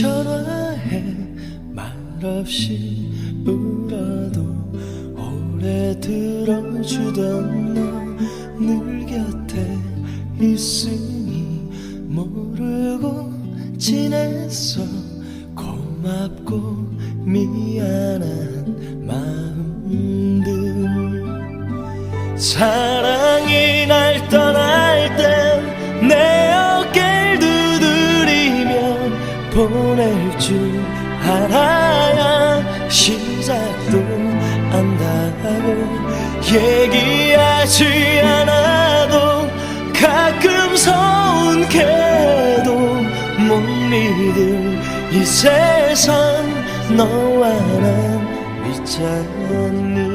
전화해 말없이 울어도 오래 들어주던 너 늘 곁에 있으니 모르고 지냈어. 고맙고 미안한 마음들. 사랑이 날 안다고 얘기하지 않아도 가끔 서운해도 못 믿을 이 세상 너와 난 있잖니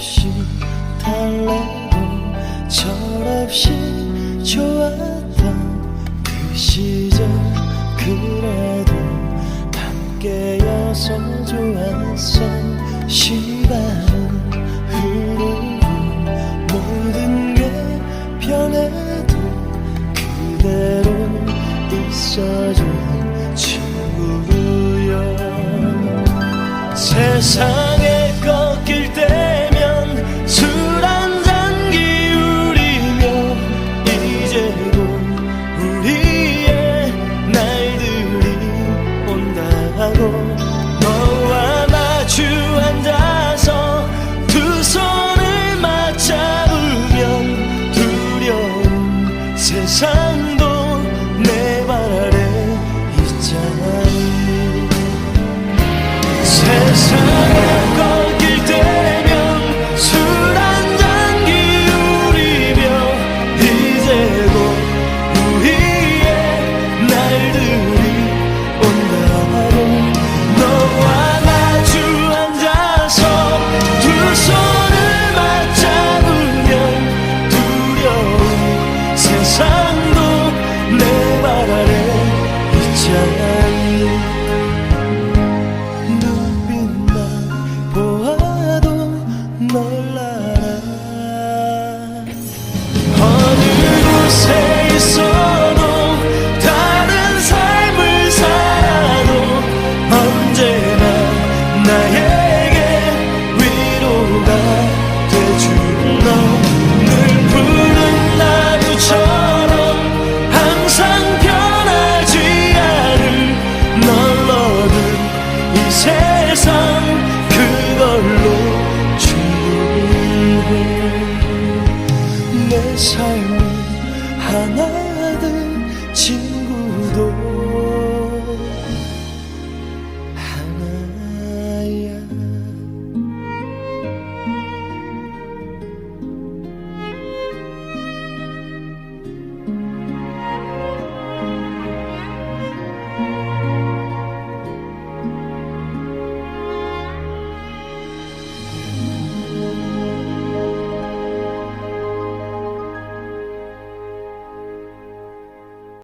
겁없이 달래고 철없이 좋았던 그 시절 그래도 함께여서 좋았어 시간은 흐르고 모든 게 변해도 그대로 있어준 친구여 세상 isso 하나.